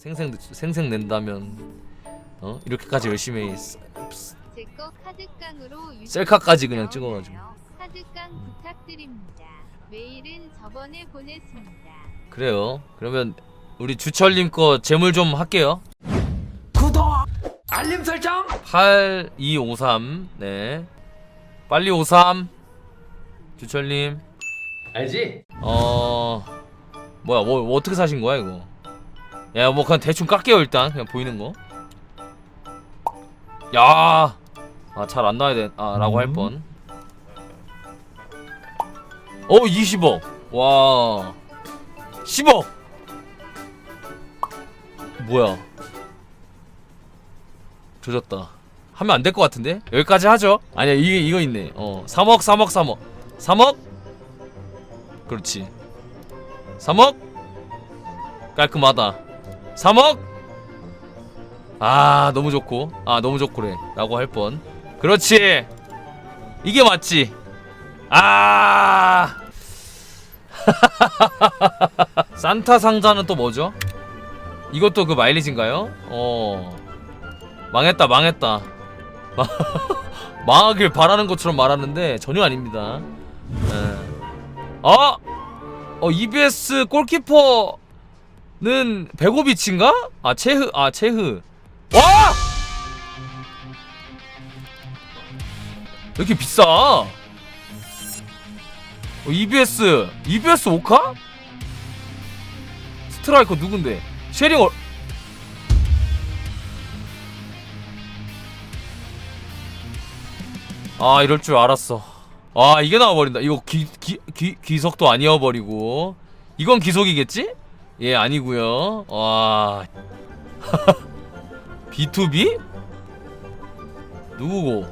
생생 생생 낸다면 어 이렇게까지 열심히 제거 카드깡으로 셀카까지 그냥? 찍어가지고. 카드깡 부탁드립니다. 메일은 저번에 보냈습니다. 그래요. 그러면 우리 주철님 거 재물 좀 할게요. 구독 알림 설정 8253 네 빨리 53 주철님 알지? 어 뭐야 뭐, 뭐 어떻게 사신 거야 이거 야 뭐 그냥 대충 깎게요 일단. 그냥 보이는 거 야 아 잘 안 나와야 돼 아 라고 할 뻔. 어 20억. 와. 10억! 뭐야? 조졌다. 하면 안 될 것 같은데? 여기까지 하죠? 아니야 이게 이거 있네. 어 3억 3억 3억. 3억? 그렇지. 3억? 깔끔하다 3억 아 너무 좋고. 아 너무 좋고래. 라고 할 뻔. 그렇지. 이게 맞지. 아! 산타 상자는 또 뭐죠? 이것도 그 마일리지인가요? 어. 망했다 망했다. 마- 망하길 바라는 것처럼 말하는데 전혀 아닙니다. 예. 어? 어 EBS 골키퍼 는 베고비치인가? 아 체흐 아 체흐 와! 왜 이렇게 비싸? 어, EBS EBS 오카? 스트라이커 누군데? 쉐링 어... 아 이럴 줄 알았어 아 이게 나와버린다 이거 기, 기, 기, 기석도 아니어버리고 이건 기속이겠지? 예 아니구요. 와. B2B? 누구고?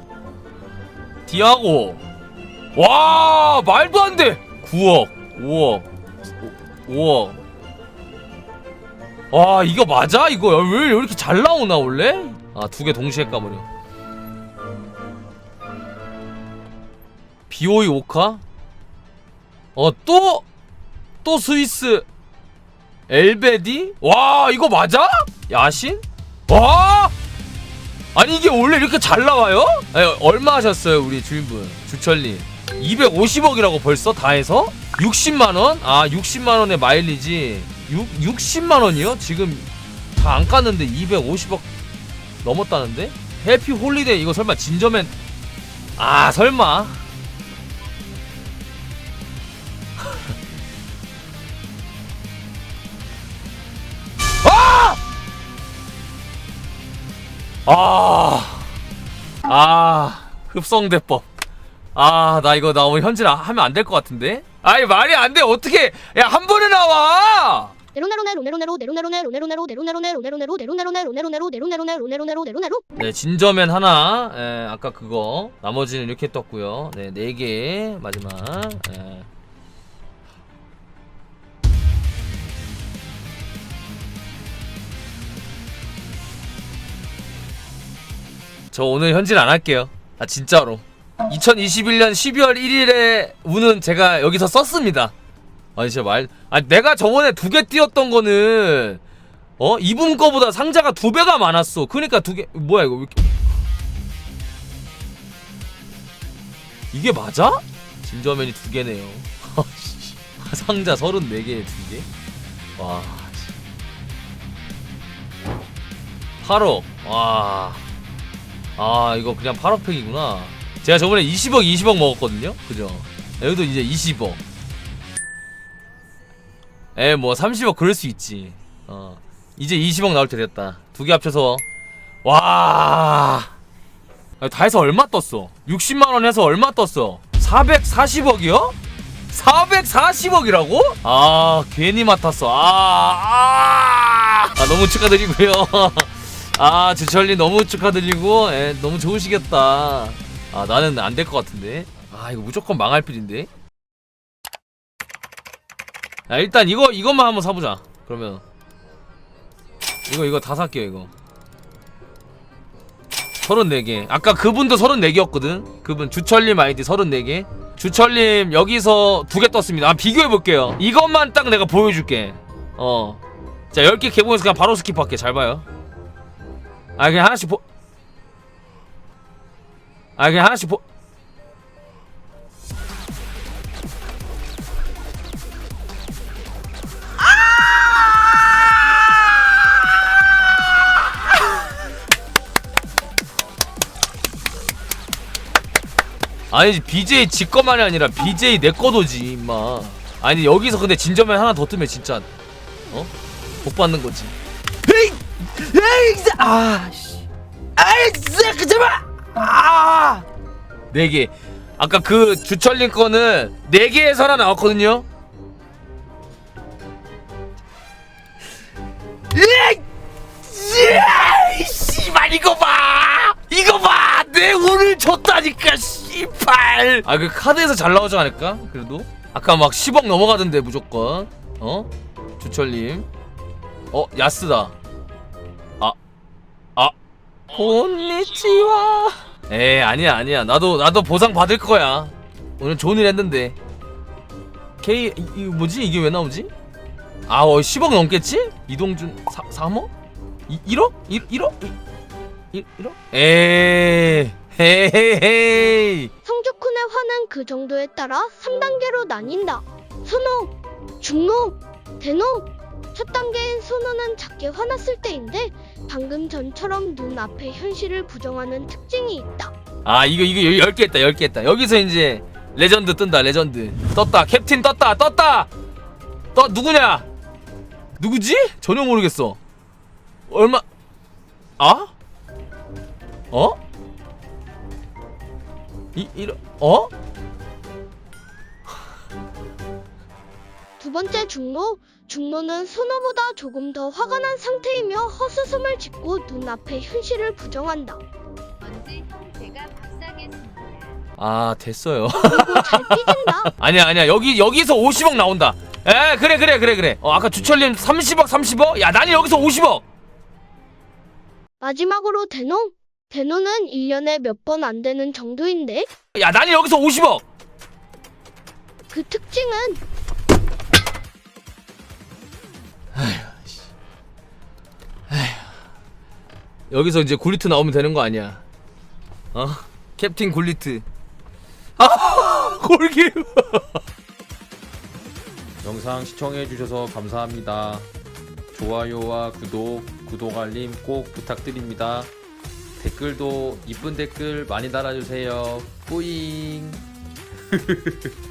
디아고. 와 말도 안돼. 9억 5억 5억. 와 이거 맞아? 이거 왜 이렇게 잘 나오나 원래? 아 두 개 동시에 까버려. 비오이 오카? 어 또또 또 스위스 엘베디? 와 이거 맞아? 야신? 와! 아니 이게 원래 이렇게 잘 나와요? 아니, 얼마 하셨어요 우리 주인분? 주철님. 250억이라고 벌써 다 해서 60만원? 아 60만원의 마일리지. 6, 60만원이요? 지금 다 안 깠는데 250억 넘었다는데? 해피 홀리데이 이거 설마 진저맨. 아 설마 아! 아, 흡성대법. 아, 나 이거 나 오늘 현질 아- 하면 안 될 것 같은데? 아이, 말이 안 돼. 어떻게, 야, 한 번에 나와! 네, 진저맨 하나, 에, 아까 그거. 나머지는 이렇게 떴고요. 네, 네 개, 마지막. 예. 저 오늘 현질 안 할게요. 아 진짜로. 2021년 12월 1일에 운은 제가 여기서 썼습니다. 아니 진짜 말. 아 내가 저번에 두 개 띄었던 거는 어 이분 거보다 상자가 두 배가 많았어. 그러니까 두 개 뭐야 이거 왜 이렇게 이게 맞아? 진저맨이 두 개네요. 씨. 상자 34개에 두 개. 와. 씨. 8억. 와. 아 이거 그냥 8억팩이구나. 제가 저번에 20억 20억 먹었거든요? 그죠. 여기도 이제 20억. 에 뭐 30억 그럴 수 있지. 어. 이제 20억 나올 때 됐다. 두 개 합쳐서. 와 다 해서 얼마 떴어? 60만원 해서 얼마 떴어? 440억이요? 440억이라고? 아 괜히 맡았어. 아, 아, 아 너무 축하드리고요 아 주철님 너무 축하드리고 예, 너무 좋으시겠다. 아 나는 안 될 것 같은데. 아 이거 무조건 망할 필인데. 야 일단 이거 이것만 한번 사보자 그러면. 이거 이거 다 살게요 이거. 34개. 아까 그분도 34개였거든? 그분 주철님 아이디 34개. 주철님 여기서 두 개 떴습니다. 아 비교해볼게요. 이것만 딱 내가 보여줄게. 어. 자 10개 개봉해서 그냥 바로 스킵할게. 잘 봐요 아 그냥 하나씩 보... 아 그냥 하나씩 보... 아니 BJ 지 거만이 아니라 BJ 내 거도지 임마. 아니 여기서 근데 진저맨 하나 더 뜨면 진짜 어? 복 받는 거지 헤이! 아씨. 아이 그 제발 아! 네 개. 아까 그 주철님 거는 네 개에서 하나 나왔거든요. 에이! 에이, 씨발 이거 봐! 이거 봐내 오늘 졌다니까 씨발! 아 그 카드에서 잘 나오지 않을까? 그래도? 아까 막 10억 넘어가던데 무조건. 어? 주철님. 어 야스다 곤니치와. 에 아니야 아니야. 나도 나도 보상 받을 거야. 오늘 좋은 일 했는데. K 이, 이 뭐지? 이게 왜 나오지? 아 어, 10억 넘겠지? 이동준 4, 3억? 이, 1억? 1, 1억? 1, 1억? 에이 헤헤헤이 성주쿤의 화는 그 정도에 따라 3단계로 나뉜다. 선호, 중노, 대노. 첫 단계인 선호는 작게 화났을 때인데 방금 전처럼 눈앞의 현실을 부정하는 특징이 있다. 아 이거 이거 10개 했다 10개 했다 여기서 이제 레전드 뜬다 레전드 떴다 캡틴 떴다 떴다 떠 누구냐 누구지? 전혀 모르겠어 얼마 아? 어? 이 이러 어? 두 번째 중노, 중노는 선호보다 조금 더 화가 난 상태이며 헛웃음을 짓고 눈앞의 현실을 부정한다. 언제 형 제가 밥사겠습니다. 아 됐어요 그리고 잘 삐진다. 아니야 아니야 여기 여기서 50억 나온다 에 그래 그래 그래 그래 어 아까 주철님 30억 30억 야 나는 여기서 50억 마지막으로 대노. 대노는 1년에 몇 번 안 되는 정도인데 야 나는 여기서 50억 그 특징은 여기서 이제 굴리트 나오면 되는 거 아니야? 어? 캡틴 굴리트. 아, 골길. 영상 시청해주셔서 감사합니다. 좋아요와 구독, 구독 알림 꼭 부탁드립니다. 댓글도 이쁜 댓글 많이 달아주세요. 뿌잉.